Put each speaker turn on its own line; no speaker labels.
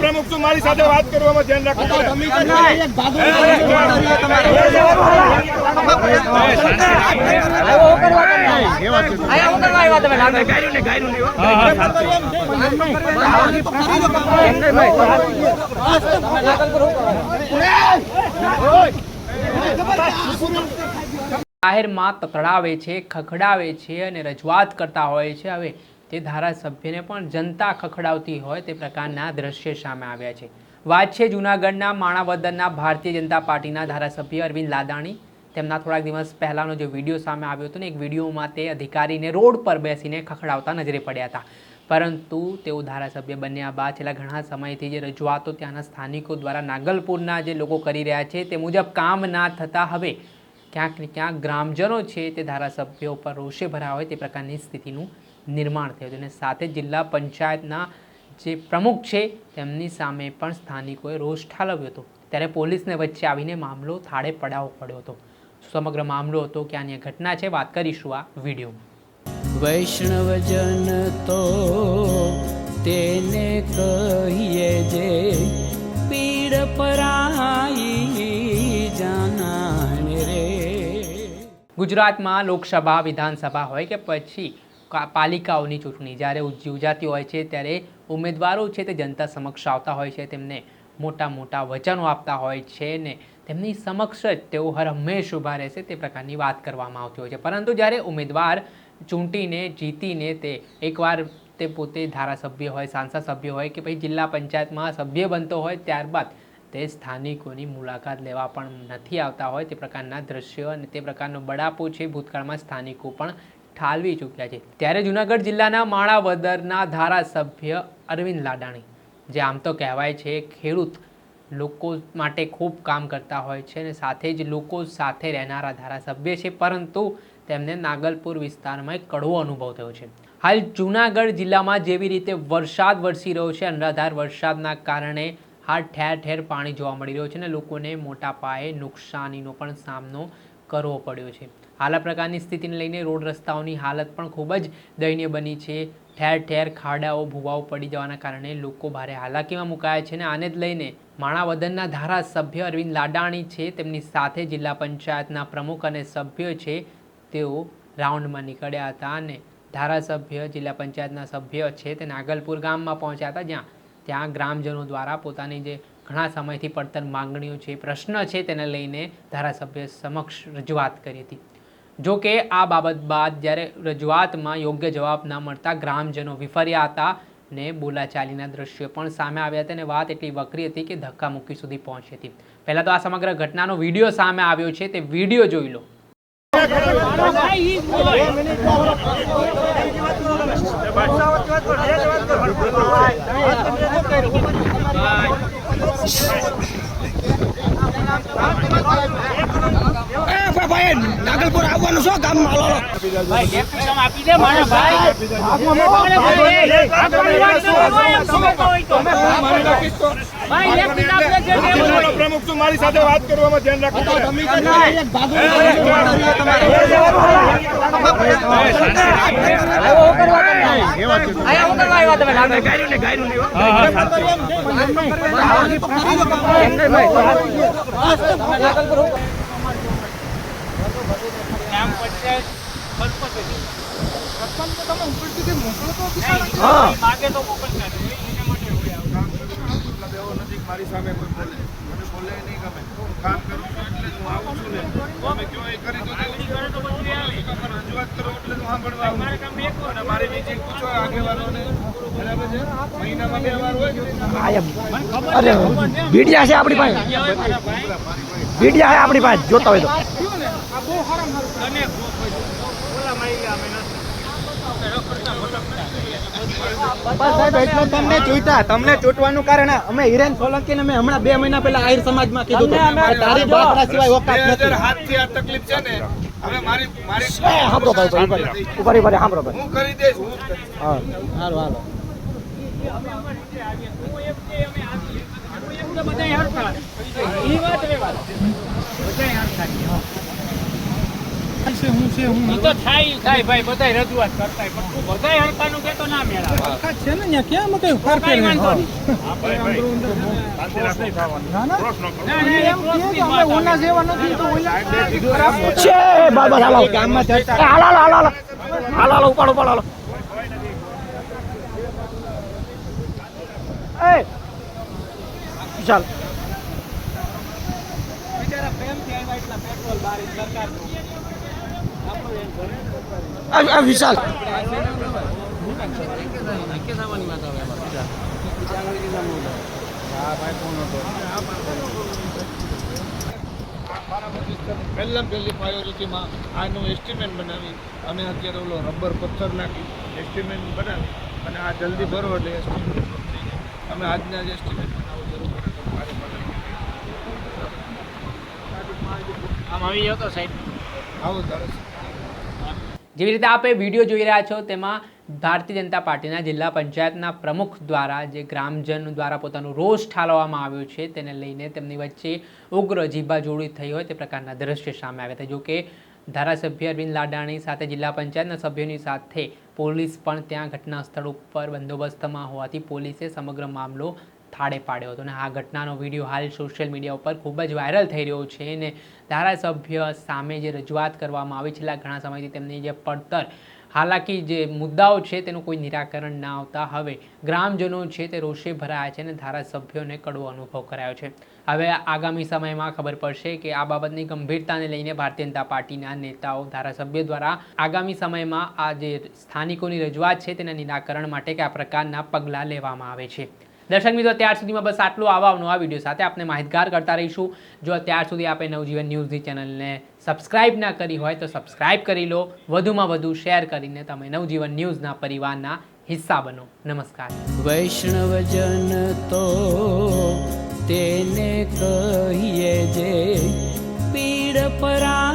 પ્રમુખ છું મારી સાથે વાત કરવામાં ધ્યાન રાખો.
જાહેરમાં તતડાવે છે, ખખડાવે છે અને રજૂઆત કરતા હોય છે. હવે તે ધારાસભ્યને પણ જનતા ખખડાવતી હોય તે પ્રકારના દ્રશ્ય સામે આવ્યા છે. વાત છે જૂનાગઢના માણાવદરના ભારતીય જનતા પાર્ટીના ધારાસભ્ય અરવિંદ લાદાણી. તેમના થોડાક દિવસ પહેલાંનો જે વીડિયો સામે આવ્યો હતો ને, એક વિડીયોમાં તે અધિકારીને રોડ પર બેસીને ખખડાવતા નજરે પડ્યા હતા. પરંતુ તેઓ ધારાસભ્ય બન્યા બાદ છેલ્લા ઘણા સમયથી જે રજૂઆતો ત્યાંના સ્થાનિકો દ્વારા નાગલપુરના જે લોકો કરી રહ્યા છે તે મુજબ કામ ના થતાં હવે ક્યાંક ને ક્યાંક ગ્રામજનો છે તે ધારાસભ્યો પર રોષે ભરા હોય તે પ્રકારની સ્થિતિનું નિર્માણ થયું હતું. અને સાથે જિલ્લા પંચાયતના જે પ્રમુખ છે, તેમની સામે પણ સ્થાનિકોએ રોષ ઠાલવ્યો હતો. ત્યારે પોલીસને વચ્ચે આવીને મામલો થાળે પડાવવો પડ્યો હતો. સમગ્ર મામલો હતો કે આની ઘટના છે? વાત કરીશું આ વિડીયોમાં.
વૈષ્ણવજન તો તેને કહીએ જે પીડ પરાઈ
ગુજરાતમાં લોકસભા, વિધાનસભા હોય કે પછી પાલિકાઓની ચૂંટણી, જ્યારે યોજાતી હોય છે ત્યારે ઉમેદવારો છે તે જનતા સમક્ષ આવતા હોય છે, તેમને મોટા મોટા વચનો આપતા હોય છે ને તેમની સમક્ષ જ તેઓ હર હંમેશ ઊભા રહેશે તે પ્રકારની વાત કરવામાં આવતી હોય છે. પરંતુ જ્યારે ઉમેદવાર ચૂંટીને, જીતીને તે એકવાર તે પોતે ધારાસભ્ય હોય, સાંસદ સભ્ય હોય કે પછી જિલ્લા પંચાયતમાં સભ્ય બનતો હોય, ત્યારબાદ તે સ્થાનિકોની મુલાકાત લેવા પણ નથી આવતા હોય તે પ્રકારના દ્રશ્યો અને તે પ્રકારનો બડાપો છે ભૂતકાળમાં સ્થાનિકો પણ ઠાલવી ચૂક્યા છે. ત્યારે જૂનાગઢ જિલ્લાના માણાવદરના ધારાસભ્ય અરવિંદ લાડાણી, જે આમ તો કહેવાય છે ખેડૂત, લોકો માટે ખૂબ કામ કરતા હોય છે અને સાથે જ લોકો સાથે રહેનારા ધારાસભ્ય છે, પરંતુ તેમને નાગલપુર વિસ્તારમાં એક કડવો અનુભવ થયો છે. હાલ જૂનાગઢ જિલ્લામાં જેવી રીતે વરસાદ વરસી રહ્યો છે, અનરાધાર વરસાદના કારણે હાલ ઠેર ઠેર પાણી જોવા મળી રહ્યું છે અને લોકોને મોટા પાયે નુકસાનીનો પણ સામનો કરવો પડ્યો છે. હાલ પ્રકારની સ્થિતિને લઈને રોડ રસ્તાઓની હાલત પણ ખૂબ જ દયનીય બની છે. ઠેર ઠેર ખાડાઓ, ભૂવાઓ પડી જવાના કારણે લોકો ભારે હાલાકીમાં મુકાયા છે અને આને જ લઈને માણાવદનના ધારાસભ્ય અરવિંદ લાડાણી છે. તેમની સાથે જિલ્લા પંચાયતના પ્રમુખ અને સભ્યો છે. તેઓ રાઉન્ડમાં નીકળ્યા હતા અને ધારાસભ્ય, જિલ્લા પંચાયતના સભ્ય છે. તે નાગલપુર ગામમાં પહોંચ્યા હતા જ્યાં ત્યાં ગ્રામજનો દ્વારા પોતાની જે ઘણા સમયથી પડતર માંગણીઓ છે, પ્રશ્ન છે તેને લઈને ધારાસભ્ય સમક્ષ રજૂઆત કરી હતી. જો કે આ બાબત બાદ જ્યારે રજૂઆતમાં યોગ્ય જવાબ ના મળતા ગ્રામજનો વિફર્યા હતા ને બોલાચાલીના દ્રશ્યો પણ સામે આવ્યા હતા અને વાત એટલી વકરી હતી કે ધક્કામુક્કી સુધી પહોંચી હતી. પહેલાં તો આ સમગ્ર ઘટનાનો વીડિયો સામે આવ્યો છે, તે વીડિયો જોઈ લો.
નાગલપુર આવવાનું છો ગામમાં હાલો
પ્રમુખ છું મારી સાથે વાત કરવામાં ધ્યાન રાખવું પડે. મારી સામે કોઈ બોલે મને બોલે નહીં ગમે હું કામ કરું છું એટલે જ બરાબર છે મહિનામાં
છે આપણી પાસે. ભીડિયા છે આપણી પાસે. જોતા હોય તો. સાહેબ એટલું તમને ચૂંટા તમને ચૂંટવાનું કારણ અમે હિરેન સોલંકી અમે હમણાં બે મહિના પહેલા આહિર સમાજમાં કીધું હતું. તારી બાપરા સિવાય ઓકાત નથી.
હાથથી આ તકલીફ છે ને હવે મારી મારી
સાંભળો ભાઈ ભાઈ સાંભળો
હું કરી દઈશ હું
હા. હાલો હાલો
થાય થાય ભાઈ બધાય રજૂઆત કરતા પણ તું બધાય હરખાનું કહેતો ના મેળાવે. કાંઈ વાંધો નહીં. ના, ના, એ પ્રોસેસમાં છે.
ગામમાં ચર્ચા
પહેલાં પહેલી પ્રાયોરિટીમાં આનું એસ્ટિમેટ બનાવી અને અત્યારે ઓલો રબર પથ્થર નાખી એસ્ટિમેટ બનાવી અને આ જલ્દી ભરો એટલે જાય. અમે આજના જ એસ્ટિમેટ બનાવો જરૂર મારી પાસે
આમ આવી જાવ તો સાઈડ
આવો તારે
જેવી રીતે આપે વીડિયો જોઈ રહ્યા છો, તેમાં ભારતીય જનતા પાર્ટીના જિલ્લા પંચાયતના પ્રમુખ દ્વારા જે ગ્રામજન દ્વારા પોતાનો રોષ ઠાલવવામાં આવ્યો છે, તેને લઈને તેમની વચ્ચે ઉગ્ર જીબાજોડી થઈ હોય તે પ્રકારના દ્રશ્ય સામે આવ્યા હતા. જોકે ધારાસભ્ય અરવિંદ લાડાણી સાથે જિલ્લા પંચાયતના સભ્યોની સાથે પોલીસ પણ ત્યાં ઘટના સ્થળ ઉપર બંદોબસ્તમાં હોવાથી પોલીસે સમગ્ર મામલો થાળે પાડ્યો હતો. અને આ ઘટનાનો વીડિયો હાલ સોશિયલ મીડિયા ઉપર ખૂબ જ વાયરલ થઈ રહ્યો છે અને ધારાસભ્ય સામે જે રજૂઆત કરવામાં આવી છેલ્લા ઘણા સમયથી તેમની જે પડતર, હાલાકી જે મુદ્દાઓ છે તેનું કોઈ નિરાકરણ ના આવતા હવે ગ્રામજનો છે તે રોષે ભરાયા છે અને ધારાસભ્યોને કડવો અનુભવ કરાયો છે. હવે આગામી સમયમાં ખબર પડશે કે આ બાબતની ગંભીરતાને લઈને ભારતીય જનતા પાર્ટીના નેતાઓ ધારાસભ્યો દ્વારા આગામી સમયમાં આ જે સ્થાનિકોની રજૂઆત છે તેના નિરાકરણ માટે કયા પ્રકારના પગલાં લેવામાં આવે છે. દર્શક મિત્રો, ત્યાર સુધીમાં બસ આટલું. આવા નવા વીડિયો સાથે આપણે માહિતગાર કરતા રહીશું. જો અત્યાર સુધી આપણે નવજીવન ન્યૂઝની ચેનલને સબસ્ક્રાઇબ ના કરી હોય તો સબસ્ક્રાઇબ કરી લો. વધુમાં વધુ શેર કરીને તમે નવજીવન ન્યૂઝના પરિવારના હિસ્સા બનો. નમસ્કાર.
વૈષ્ણવજન તો તેને કહીએ જે પીડ પરા